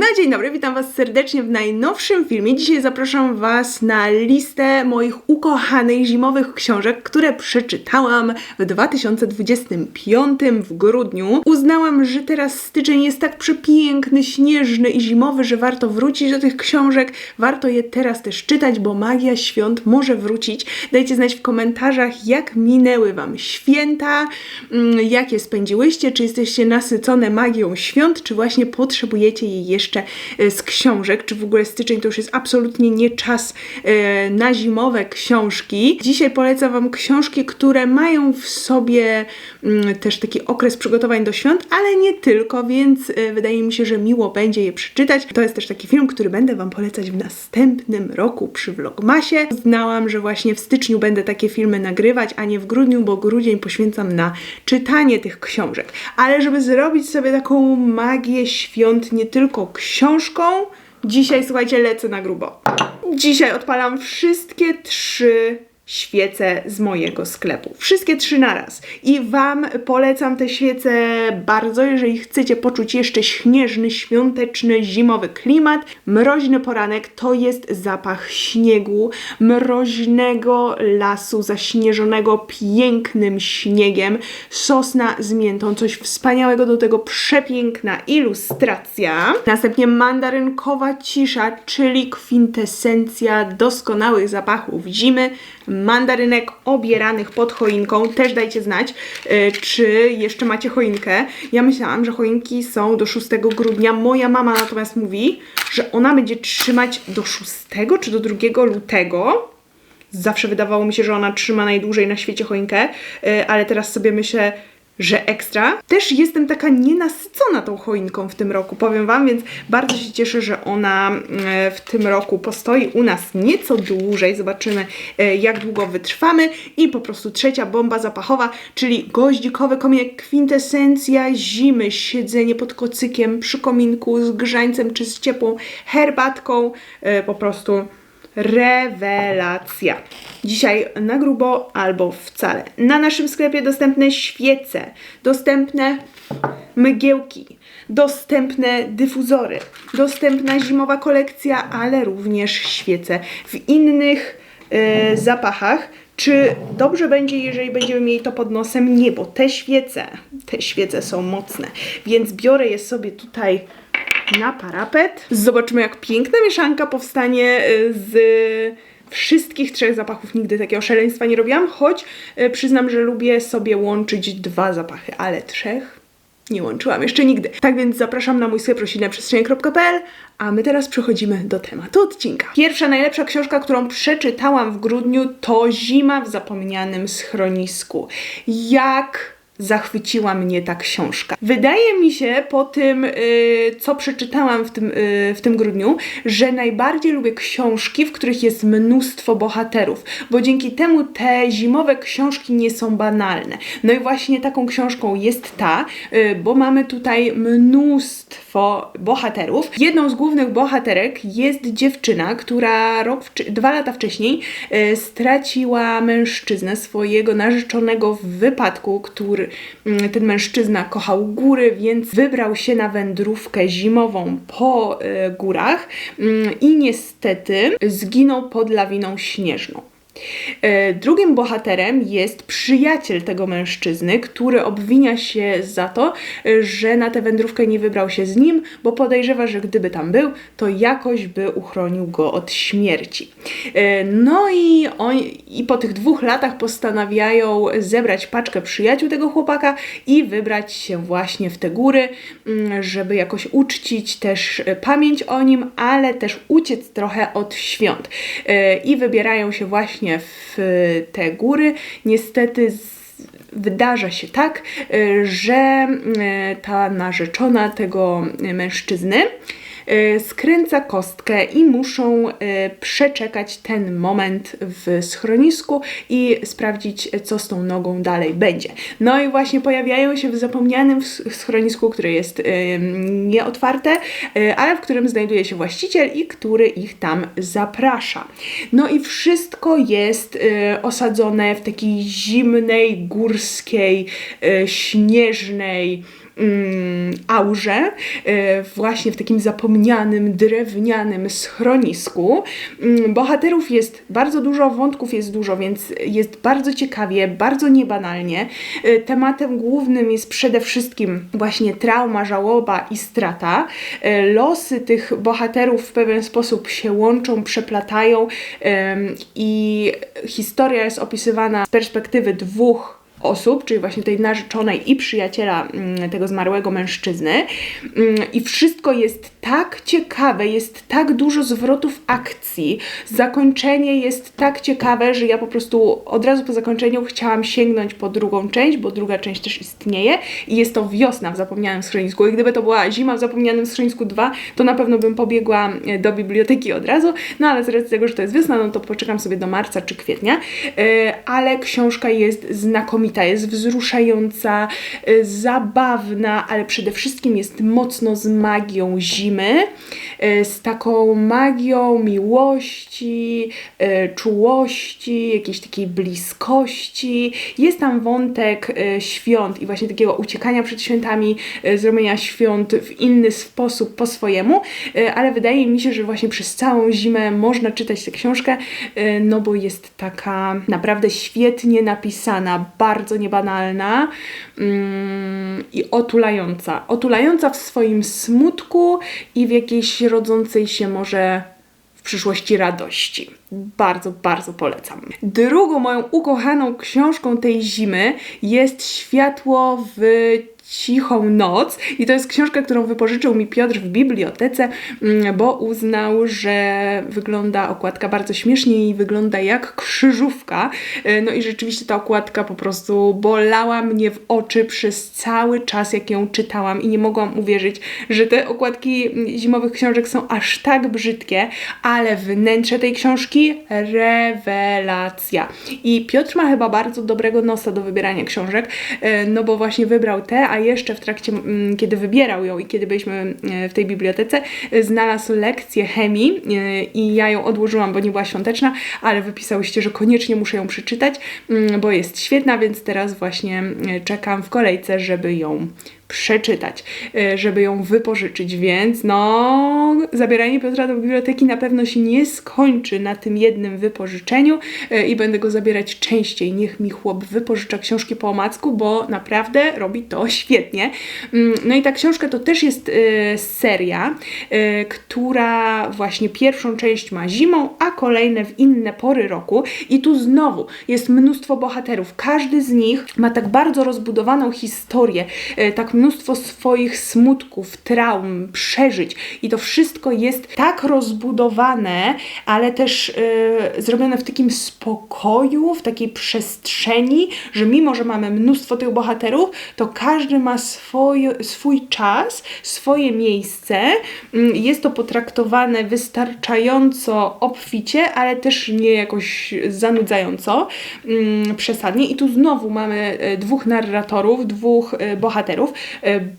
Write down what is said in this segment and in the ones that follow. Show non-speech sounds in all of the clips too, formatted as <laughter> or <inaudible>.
No dzień dobry, witam Was serdecznie w najnowszym filmie. Dzisiaj zapraszam Was na listę moich ukochanych zimowych książek, które przeczytałam w 2025 w grudniu. Uznałam, że teraz styczeń jest tak przepiękny, śnieżny i zimowy, że warto wrócić do tych książek. Warto je teraz też czytać, bo magia świąt może wrócić. Dajcie znać w komentarzach, jak minęły Wam święta, mm, jak je spędziłyście, czy jesteście nasycone magią świąt, czy właśnie potrzebujecie jej jeszcze e, z książek, czy w ogóle styczeń to już jest absolutnie nie czas e, na zimowe książki. Dzisiaj polecam Wam książki, które mają w sobie mm, też taki okres przygotowań do świąt, ale nie tylko, więc e, wydaje mi się, że miło będzie je przeczytać. To jest też taki film, który będę Wam polecać w następnym roku przy Vlogmasie. Znałam, że właśnie w styczniu będę takie filmy nagrywać, a nie w grudniu, bo grudzień poświęcam na czytanie tych książek. Ale żeby zrobić sobie taką magię świąt nie tylko książką, dzisiaj słuchajcie, lecę na grubo. Dzisiaj odpalam wszystkie trzy świece z mojego sklepu. Wszystkie trzy naraz. I Wam polecam te świece bardzo, jeżeli chcecie poczuć jeszcze śnieżny, świąteczny, zimowy klimat. Mroźny poranek to jest zapach śniegu, mroźnego lasu zaśnieżonego pięknym śniegiem, sosna z miętą, coś wspaniałego, do tego przepiękna ilustracja. Następnie mandarynkowa cisza, czyli kwintesencja doskonałych zapachów zimy mandarynek obieranych pod choinką. Też dajcie znać, y, czy jeszcze macie choinkę. Ja myślałam, że choinki są do 6 grudnia. Moja mama natomiast mówi, że ona będzie trzymać do 6 czy do 2 lutego. Zawsze wydawało mi się, że ona trzyma najdłużej na świecie choinkę, y, ale teraz sobie myślę, że ekstra. Też jestem taka nienasycona tą choinką w tym roku, powiem Wam, więc bardzo się cieszę, że ona e, w tym roku postoi u nas nieco dłużej. Zobaczymy, e, jak długo wytrwamy. I po prostu trzecia bomba zapachowa, czyli goździkowy kominek, kwintesencja zimy, siedzenie pod kocykiem przy kominku z grzańcem czy z ciepłą herbatką. E, po prostu rewelacja. Dzisiaj na grubo albo wcale. Na naszym sklepie dostępne świece, dostępne mgiełki, dostępne dyfuzory, dostępna zimowa kolekcja, ale również świece w innych e, zapachach. Czy dobrze będzie, jeżeli będziemy mieli to pod nosem? Nie, bo te świece, te świece są mocne, więc biorę je sobie tutaj na parapet. Zobaczymy, jak piękna mieszanka powstanie y, z wszystkich trzech zapachów. Nigdy takiego szaleństwa nie robiłam, choć y, przyznam, że lubię sobie łączyć dwa zapachy, ale trzech nie łączyłam jeszcze nigdy. Tak więc zapraszam na mój sklep roślineprzestrzenie.pl, a my teraz przechodzimy do tematu odcinka. Pierwsza, najlepsza książka, którą przeczytałam w grudniu to Zima w zapomnianym schronisku. Jak zachwyciła mnie ta książka. Wydaje mi się po tym, yy, co przeczytałam w tym, yy, w tym grudniu, że najbardziej lubię książki, w których jest mnóstwo bohaterów, bo dzięki temu te zimowe książki nie są banalne. No i właśnie taką książką jest ta, yy, bo mamy tutaj mnóstwo bohaterów. Jedną z głównych bohaterek jest dziewczyna, która rok, dwa lata wcześniej straciła mężczyznę, swojego narzeczonego w wypadku, który ten mężczyzna kochał góry, więc wybrał się na wędrówkę zimową po e, górach mm, i niestety zginął pod lawiną śnieżną. E, drugim bohaterem jest przyjaciel tego mężczyzny, który obwinia się za to, że na tę wędrówkę nie wybrał się z nim, bo podejrzewa, że gdyby tam był, to jakoś by uchronił go od śmierci. E, no i, on, i po tych dwóch latach postanawiają zebrać paczkę przyjaciół tego chłopaka i wybrać się właśnie w te góry, mm, żeby jakoś uczcić też pamięć o nim, ale też uciec trochę od świąt. E, I wybierają się właśnie w te góry. Niestety wydarza się tak, y, że y, ta narzeczona tego mężczyzny E, skręca kostkę i muszą e, przeczekać ten moment w schronisku i sprawdzić, co z tą nogą dalej będzie. No i właśnie pojawiają się w zapomnianym schronisku, które jest nieotwarte, e, ale w którym znajduje się właściciel i który ich tam zaprasza. No i wszystko jest osadzone w takiej zimnej, górskiej, śnieżnej, aurze, e, właśnie w takim zapomnianym, drewnianym schronisku. Mm, bohaterów jest bardzo dużo, wątków jest dużo, więc jest bardzo ciekawie, bardzo niebanalnie. E, tematem głównym jest przede wszystkim właśnie trauma, żałoba i strata. E, losy tych bohaterów w pewien sposób się łączą, przeplatają i historia jest opisywana z perspektywy dwóch osób, czyli właśnie tej narzeczonej i przyjaciela mm, tego zmarłego mężczyzny. Mm, I wszystko jest tak ciekawe, jest tak dużo zwrotów akcji, zakończenie jest tak ciekawe, że ja po prostu od razu po zakończeniu chciałam sięgnąć po drugą część, bo druga część też istnieje i jest to wiosna w zapomnianym schronisku. I gdyby to była zima w zapomnianym schronisku 2, to na pewno bym pobiegła e, do biblioteki od razu, no ale z racji tego, że to jest wiosna, no to poczekam sobie do marca czy kwietnia, e, ale książka jest znakomita niesamowita, jest wzruszająca, y, zabawna, ale przede wszystkim jest mocno z magią zimy, y, z taką magią miłości, y, czułości, jakiejś takiej bliskości. Jest tam wątek świąt i właśnie takiego uciekania przed świętami, zrobienia świąt w inny sposób, po swojemu, ale wydaje mi się, że właśnie przez całą zimę można czytać tę książkę, no bo jest taka naprawdę świetnie napisana, bardzo bardzo niebanalna mm, i otulająca. Otulająca w swoim smutku i w jakiejś rodzącej się może w przyszłości radości. Bardzo, bardzo polecam. Drugą moją ukochaną książką tej zimy jest Światło w Cichą Noc i to jest książka, którą wypożyczył mi Piotr w bibliotece, mm, bo uznał, że wygląda okładka bardzo śmiesznie i wygląda jak krzyżówka. E, no i rzeczywiście ta okładka po prostu bolała mnie w oczy przez cały czas, jak ją czytałam i nie mogłam uwierzyć, że te okładki zimowych książek są aż tak brzydkie, ale wnętrze tej książki rewelacja. I Piotr ma chyba bardzo dobrego nosa do wybierania książek, e, no bo właśnie wybrał te, a jeszcze w trakcie, mm, kiedy wybierał ją i kiedy byliśmy e, w tej bibliotece, znalazł lekcję chemii e, i ja ją odłożyłam, bo nie była świąteczna, ale wypisałyście, że koniecznie muszę ją przeczytać, mm, bo jest świetna, więc teraz właśnie e, czekam w kolejce, żeby ją przeczytać, e, żeby ją wypożyczyć, więc no, zabieranie Piotra do biblioteki na pewno się nie skończy na tym jednym wypożyczeniu e, i będę go zabierać częściej. Niech mi chłop wypożycza książki po omacku, bo naprawdę robi to <laughs> świetnie. Mm, no i ta książka to też jest e, seria, która właśnie pierwszą część ma zimą, a kolejne w inne pory roku i tu znowu jest mnóstwo bohaterów. Każdy z nich ma tak bardzo rozbudowaną historię, tak mnóstwo swoich smutków, traum, przeżyć i to wszystko jest tak rozbudowane, ale też yy, zrobione w takim spokoju, w takiej przestrzeni, że mimo, że mamy mnóstwo tych bohaterów, to każdy ma swój, swój czas, swoje miejsce. Yy, jest to potraktowane wystarczająco obficie, ale też nie jakoś zanudzająco, yy, przesadnie. I tu znowu mamy y, dwóch narratorów, dwóch y, bohaterów, E,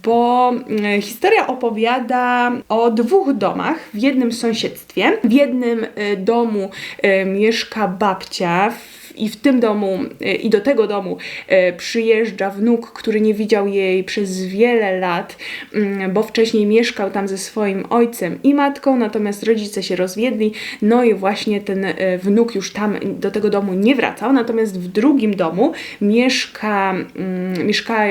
bo e, historia opowiada o dwóch domach w jednym sąsiedztwie. W jednym e, domu mieszka babcia, i w tym domu, i do tego domu przyjeżdża wnuk, który nie widział jej przez wiele lat, mm, bo wcześniej mieszkał tam ze swoim ojcem i matką, natomiast rodzice się rozwiedli, no i właśnie ten wnuk już tam do tego domu nie wracał, natomiast w drugim domu mieszka, mm, mieszka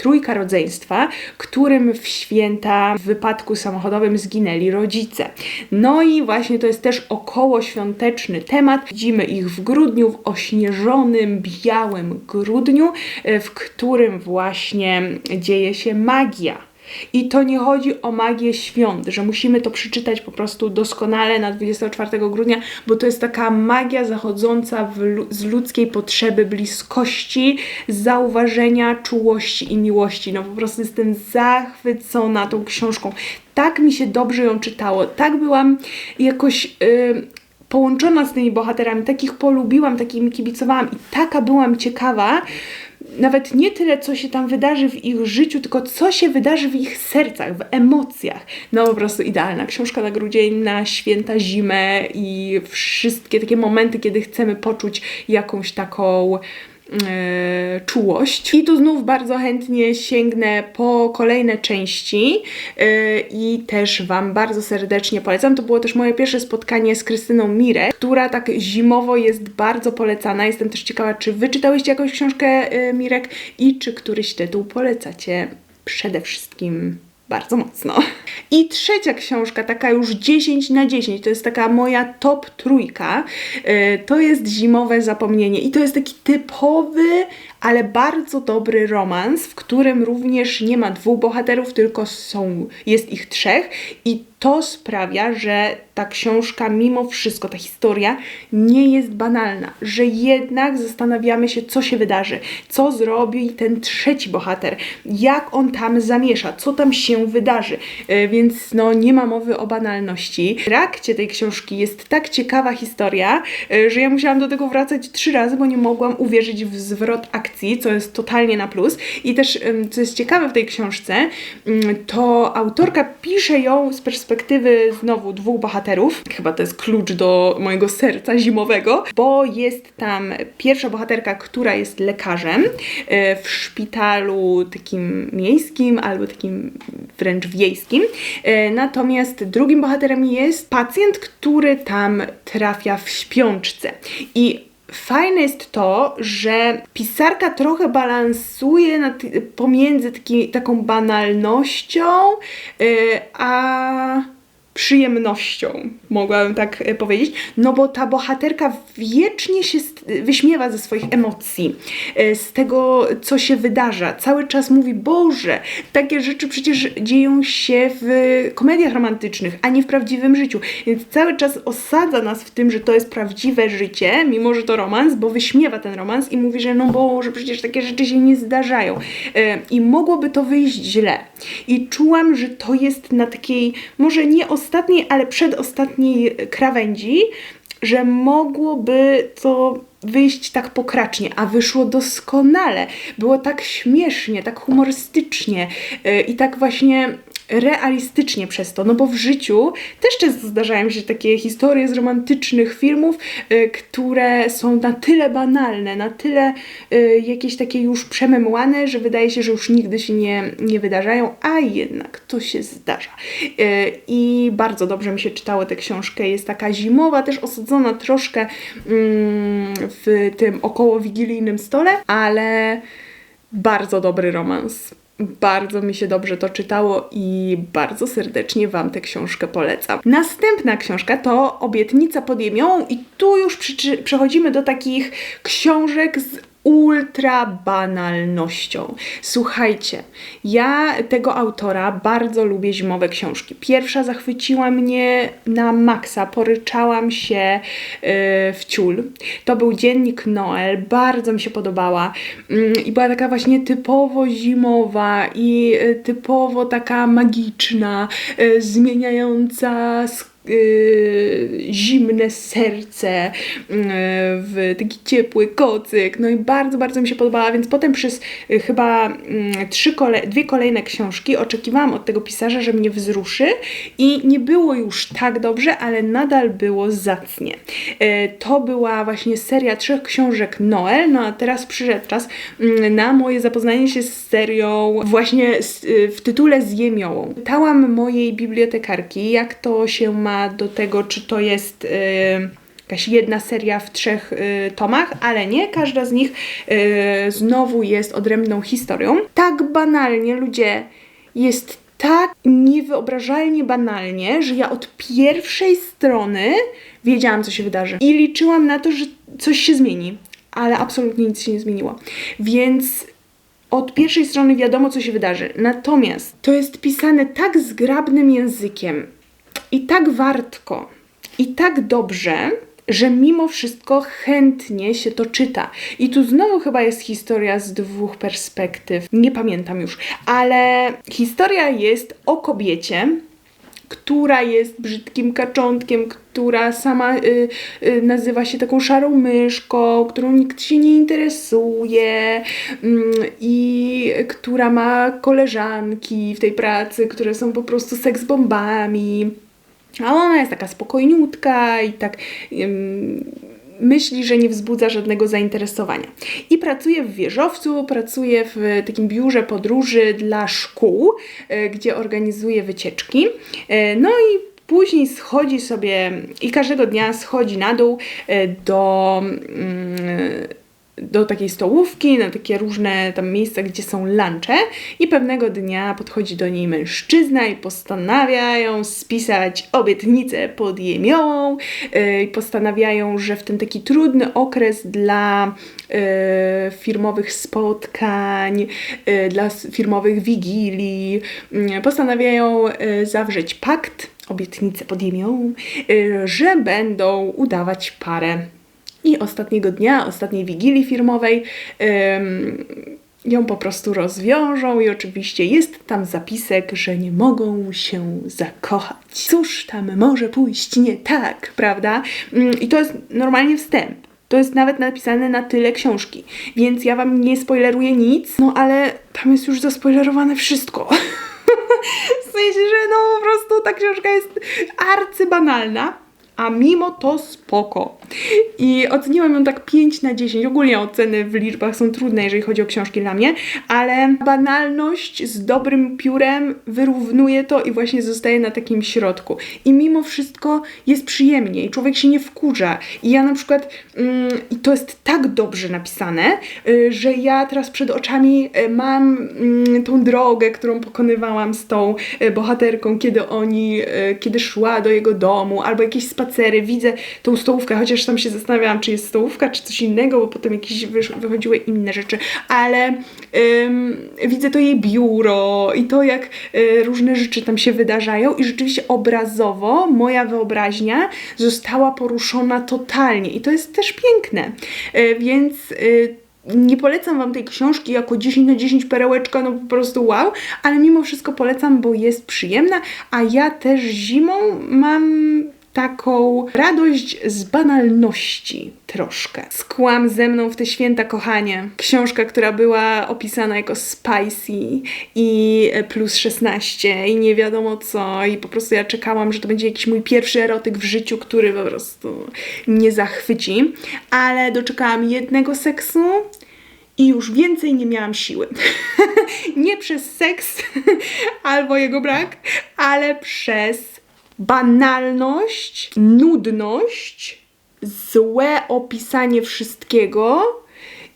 trójka rodzeństwa, którym w święta w wypadku samochodowym zginęli rodzice. No i właśnie to jest też około świąteczny temat. Widzimy ich w grudniu, w ośnieżonym, białym grudniu, e, w którym właśnie dzieje się magia i to nie chodzi o magię świąt, że musimy to przeczytać po prostu doskonale na 24 grudnia, bo to jest taka magia zachodząca z ludzkiej potrzeby bliskości, zauważenia, czułości i miłości. No po prostu jestem zachwycona tą książką. Tak mi się dobrze ją czytało, tak byłam jakoś. Yy, połączona z tymi bohaterami, takich polubiłam, takimi kibicowałam i taka byłam ciekawa, nawet nie tyle, co się tam wydarzy w ich życiu, tylko co się wydarzy w ich sercach, w emocjach. No po prostu idealna książka na grudzień, na święta, zimę i wszystkie takie momenty, kiedy chcemy poczuć jakąś taką czułość. I tu znów bardzo chętnie sięgnę po kolejne części e, i też Wam bardzo serdecznie polecam. To było też moje pierwsze spotkanie z Krystyną Mirek, która tak zimowo jest bardzo polecana. Jestem też ciekawa, czy Wy czytałyście jakąś książkę e, Mirek i czy któryś tytuł polecacie przede wszystkim bardzo mocno. I trzecia książka, taka już 10 na 10, to jest taka moja top trójka, yy, to jest Zimowe Zapomnienie. I to jest taki typowy, ale bardzo dobry romans, w którym również nie ma dwóch bohaterów, tylko są, jest ich trzech i to sprawia, że ta książka, mimo wszystko, ta historia nie jest banalna, że jednak zastanawiamy się, co się wydarzy, co zrobi ten trzeci bohater, jak on tam zamiesza, co tam się wydarzy. E, więc no, nie ma mowy o banalności. W trakcie tej książki jest tak ciekawa historia, e, że ja musiałam do tego wracać trzy razy, bo nie mogłam uwierzyć w zwrot akcji, co jest totalnie na plus. I też, co jest ciekawe w tej książce, to autorka pisze ją z perspektywy perspektywy znowu dwóch bohaterów. Chyba to jest klucz do mojego serca zimowego, bo jest tam pierwsza bohaterka, która jest lekarzem e, w szpitalu takim miejskim albo takim wręcz wiejskim. E, natomiast drugim bohaterem jest pacjent, który tam trafia w śpiączce. I Fajne jest to, że pisarka trochę balansuje pomiędzy taki, taką banalnością, yy, a przyjemnością, mogłabym tak e, powiedzieć, no bo ta bohaterka wiecznie się wyśmiewa ze swoich emocji, e, z tego, co się wydarza. Cały czas mówi, Boże, takie rzeczy przecież dzieją się w komediach romantycznych, a nie w prawdziwym życiu. Więc cały czas osadza nas w tym, że to jest prawdziwe życie, mimo że to romans, bo wyśmiewa ten romans i mówi, że no Boże, przecież takie rzeczy się nie zdarzają. E, I mogłoby to wyjść źle. I czułam, że to jest na takiej, może nie ostatniej, ale przedostatniej krawędzi, że mogłoby to wyjść tak pokracznie, a wyszło doskonale. Było tak śmiesznie, tak humorystycznie yy, i tak właśnie realistycznie przez to, no bo w życiu też często zdarzają się takie historie z romantycznych filmów, y, które są na tyle banalne, na tyle y, jakieś takie już przememłane, że wydaje się, że już nigdy się nie, nie wydarzają, a jednak to się zdarza. Y, I bardzo dobrze mi się czytało tę książkę. Jest taka zimowa, też osadzona troszkę mm, w tym około wigilijnym stole, ale bardzo dobry romans. Bardzo mi się dobrze to czytało i bardzo serdecznie Wam tę książkę polecam. Następna książka to Obietnica pod Jemią i tu już przechodzimy do takich książek z ultra banalnością. Słuchajcie, ja tego autora bardzo lubię zimowe książki. Pierwsza zachwyciła mnie na maksa, poryczałam się yy, w ciul. To był dziennik Noel, bardzo mi się podobała yy, i była taka właśnie typowo zimowa i yy, typowo taka magiczna, y, zmieniająca Yy, zimne serce, yy, w taki ciepły kocyk. No i bardzo, bardzo mi się podobała, więc potem przez yy, chyba mm, trzy kole dwie kolejne książki oczekiwałam od tego pisarza, że mnie wzruszy i nie było już tak dobrze, ale nadal było zacnie. To była właśnie seria trzech książek Noel, no a teraz przyszedł czas mm, na moje zapoznanie się z serią właśnie w tytule z Jemiołą. Pytałam mojej bibliotekarki, jak to się ma do tego, czy to jest y, jakaś jedna seria w trzech y, tomach, ale nie, każda z nich y, znowu jest odrębną historią. Tak banalnie ludzie jest tak niewyobrażalnie banalnie, że ja od pierwszej strony wiedziałam, co się wydarzy. I liczyłam na to, że coś się zmieni, ale absolutnie nic się nie zmieniło. Więc od pierwszej strony wiadomo, co się wydarzy. Natomiast to jest pisane tak zgrabnym językiem, i tak wartko, i tak dobrze, że mimo wszystko chętnie się to czyta. I tu znowu chyba jest historia z dwóch perspektyw, nie pamiętam już, ale historia jest o kobiecie, która jest brzydkim kaczątkiem, która sama y, y, nazywa się taką szarą myszką, którą nikt się nie interesuje y, i która ma koleżanki w tej pracy, które są po prostu seksbombami. A ona jest taka spokojniutka i tak. Myśli, że nie wzbudza żadnego zainteresowania. I pracuje w wieżowcu, pracuje w takim biurze podróży dla szkół, e, gdzie organizuje wycieczki. E, No i Później schodzi sobie i każdego dnia schodzi na dół e, do, mm, do takiej stołówki, na takie różne tam miejsca, gdzie są lunche i pewnego dnia podchodzi do niej mężczyzna i postanawiają spisać obietnicę podjemiołą e, i postanawiają, że w ten taki trudny okres dla e, firmowych spotkań, e, dla firmowych wigilii, postanawiają zawrzeć pakt, obietnicę podjemią, e, że będą udawać parę. I ostatniego dnia, ostatniej wigilii firmowej ją po prostu rozwiążą i oczywiście jest tam zapisek, że nie mogą się zakochać. Cóż tam może pójść nie tak, prawda? Mm, I to jest normalnie wstęp. To jest nawet napisane na tyle książki, więc ja wam nie spoileruję nic, no ale tam jest już zaspoilerowane wszystko. <laughs> W sensie, że no po prostu ta książka jest arcybanalna, a mimo to spoko. I oceniłam ją tak 5 na 10. Ogólnie oceny w liczbach są trudne, jeżeli chodzi o książki dla mnie, ale banalność z dobrym piórem wyrównuje to i właśnie zostaje na takim środku. I mimo wszystko jest przyjemnie i człowiek się nie wkurza. I ja na przykład, mm, i to jest tak dobrze napisane, y, że ja teraz przed oczami y, mam mm, tą drogę, którą pokonywałam z tą y, bohaterką, kiedy oni, kiedy szła do jego domu, albo jakieś spacery, widzę tą stołówkę, chociaż tam się zastanawiałam, czy jest stołówka, czy coś innego, bo potem jakieś wychodziły inne rzeczy, ale ym, widzę to jej biuro i to, jak y, różne rzeczy tam się wydarzają i rzeczywiście obrazowo moja wyobraźnia została poruszona totalnie i to jest też piękne, y, więc y, nie polecam Wam tej książki jako 10 na 10 perełeczka, no po prostu wow, ale mimo wszystko polecam, bo jest przyjemna, a ja też zimą mam taką radość z banalności troszkę. Skłam ze mną w te święta kochanie. Książka, która była opisana jako spicy i plus 16 i nie wiadomo co i po prostu ja czekałam, że to będzie jakiś mój pierwszy erotyk w życiu, który po prostu mnie zachwyci, ale doczekałam jednego seksu i już więcej nie miałam siły. <laughs> nie przez seks <laughs> albo jego brak, ale przez banalność, nudność, złe opisanie wszystkiego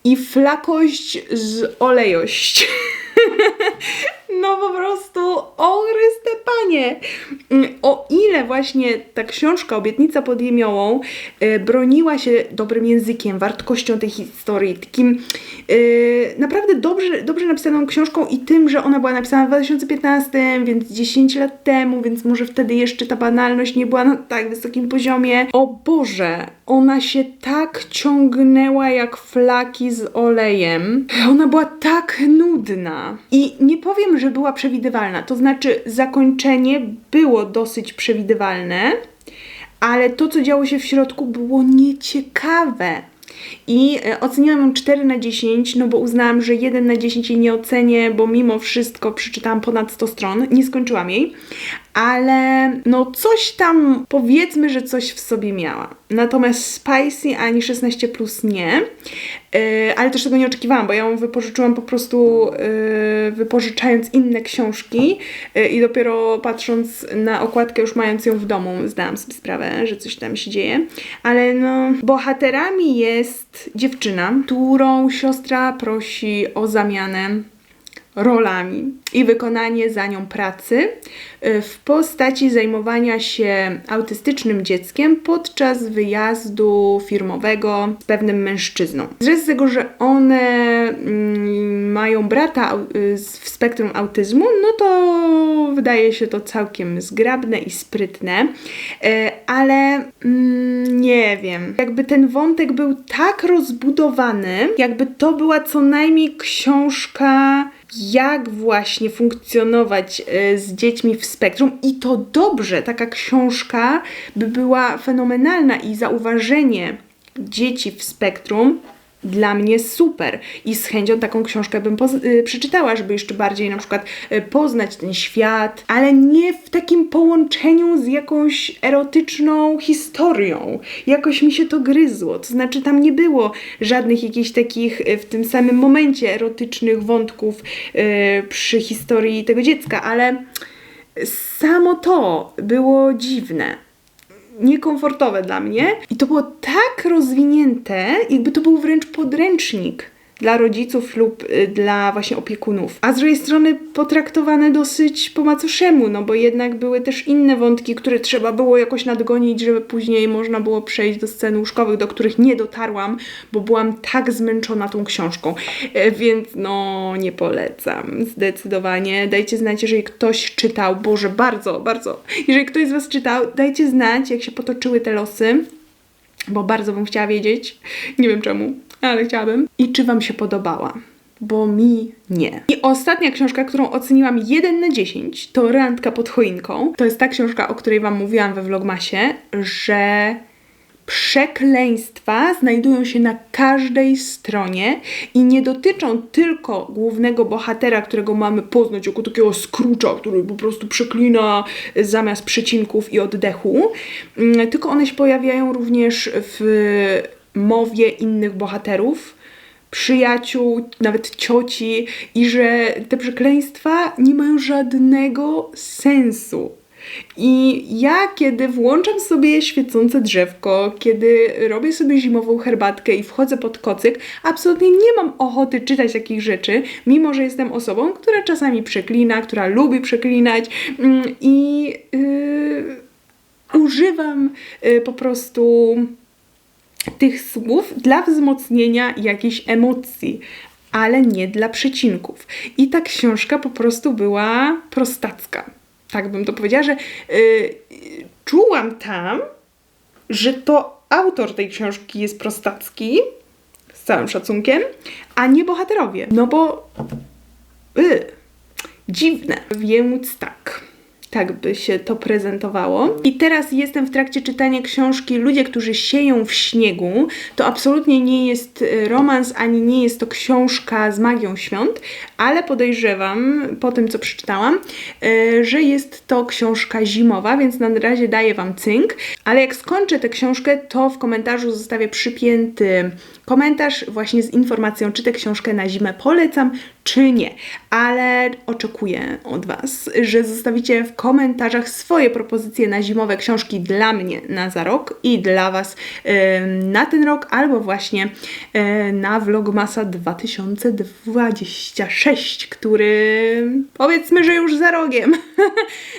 i flakość z olejość. <laughs> <laughs> No po prostu, o Chryste Panie! Mm, O ile właśnie ta książka Obietnica pod Jemiołą e, broniła się dobrym językiem, wartością tej historii, takim e, naprawdę dobrze, dobrze napisaną książką i tym, że ona była napisana w 2015, więc 10 lat temu, więc może wtedy jeszcze ta banalność nie była na tak wysokim poziomie. O Boże, ona się tak ciągnęła jak flaki z olejem. Ona była tak nudna. I nie powiem, że była przewidywalna. To znaczy, zakończenie było dosyć przewidywalne, ale to, co działo się w środku, było nieciekawe. I e, oceniłam ją 4 na 10, no bo uznałam, że 1 na 10 jej nie ocenię, bo mimo wszystko przeczytałam ponad 100 stron, nie skończyłam jej, ale no coś tam, powiedzmy, że coś w sobie miała. Natomiast Spicy ani 16 plus nie, Yy, ale też tego nie oczekiwałam, bo ja ją wypożyczyłam po prostu yy, wypożyczając inne książki yy, i dopiero patrząc na okładkę, już mając ją w domu, zdałam sobie sprawę, że coś tam się dzieje. Ale no, bohaterami jest dziewczyna, którą siostra prosi o zamianę rolami i wykonanie za nią pracy y, w postaci zajmowania się autystycznym dzieckiem podczas wyjazdu firmowego z pewnym mężczyzną. Z tego, że one mm, mają brata y, w spektrum autyzmu, no to wydaje się to całkiem zgrabne i sprytne, y, ale mm, nie wiem, jakby ten wątek był tak rozbudowany, jakby to była co najmniej książka jak właśnie funkcjonować e, z dziećmi w spektrum. I to dobrze, taka książka by była fenomenalna i zauważenie dzieci w spektrum dla mnie super. I z chęcią taką książkę bym y, przeczytała, żeby jeszcze bardziej na przykład y, poznać ten świat, ale nie w takim połączeniu z jakąś erotyczną historią. Jakoś mi się to gryzło, to znaczy tam nie było żadnych jakichś takich y, w tym samym momencie erotycznych wątków y, przy historii tego dziecka, ale samo to było dziwne niekomfortowe dla mnie. I to było tak rozwinięte, jakby to był wręcz podręcznik dla rodziców lub y, dla właśnie opiekunów. A z drugiej strony potraktowane dosyć po macoszemu, no bo jednak były też inne wątki, które trzeba było jakoś nadgonić, żeby później można było przejść do scen łóżkowych, do których nie dotarłam, bo byłam tak zmęczona tą książką. E, Więc no nie polecam zdecydowanie. Dajcie znać, jeżeli ktoś czytał, Boże, bardzo, bardzo. Jeżeli ktoś z Was czytał, dajcie znać, jak się potoczyły te losy bo bardzo bym chciała wiedzieć. Nie wiem czemu, ale chciałabym. I czy Wam się podobała? Bo mi nie. I ostatnia książka, którą oceniłam 1 na 10, to Randka pod choinką. To jest ta książka, o której Wam mówiłam we Vlogmasie, że przekleństwa znajdują się na każdej stronie i nie dotyczą tylko głównego bohatera, którego mamy poznać jako takiego skrucza, który po prostu przeklina zamiast przecinków i oddechu, mm, tylko one się pojawiają również w mowie innych bohaterów przyjaciół, nawet cioci i że te przekleństwa nie mają żadnego sensu. I ja, kiedy włączam sobie świecące drzewko, kiedy robię sobie zimową herbatkę i wchodzę pod kocyk, absolutnie nie mam ochoty czytać takich rzeczy, mimo że jestem osobą, która czasami przeklina, która lubi przeklinać mm, i yy, używam yy, po prostu tych słów dla wzmocnienia jakichś emocji, ale nie dla przecinków. I ta książka po prostu była prostacka. Tak bym to powiedziała, że yy, czułam tam, że to autor tej książki jest prostacki, z całym szacunkiem, a nie bohaterowie. No bo. Yy, dziwne. Więc tak. Tak by się to prezentowało. I teraz jestem w trakcie czytania książki Ludzie, którzy sieją w śniegu. To absolutnie nie jest y, romans, ani nie jest to książka z magią świąt, ale podejrzewam po tym, co przeczytałam, y, że jest to książka zimowa, więc na razie daję Wam cynk. Ale jak skończę tę książkę, to w komentarzu zostawię przypięty komentarz właśnie z informacją, czy tę książkę na zimę polecam, czy nie. Ale oczekuję od Was, że zostawicie w komentarzach swoje propozycje na zimowe książki dla mnie na za rok i dla Was na ten rok, albo właśnie na Vlogmasa 2026, który powiedzmy, że już za rogiem. <laughs>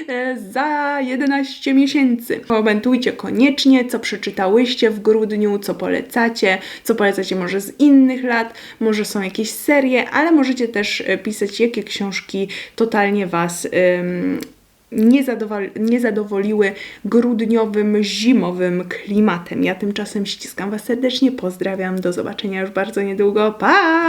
E, za 11 miesięcy. Komentujcie koniecznie, co przeczytałyście w grudniu, co polecacie, co polecacie może z innych lat, może są jakieś serie, ale możecie też e, pisać, jakie książki totalnie Was ym, nie, nie zadowoliły grudniowym, zimowym klimatem. Ja tymczasem ściskam Was serdecznie, pozdrawiam, do zobaczenia już bardzo niedługo. Pa!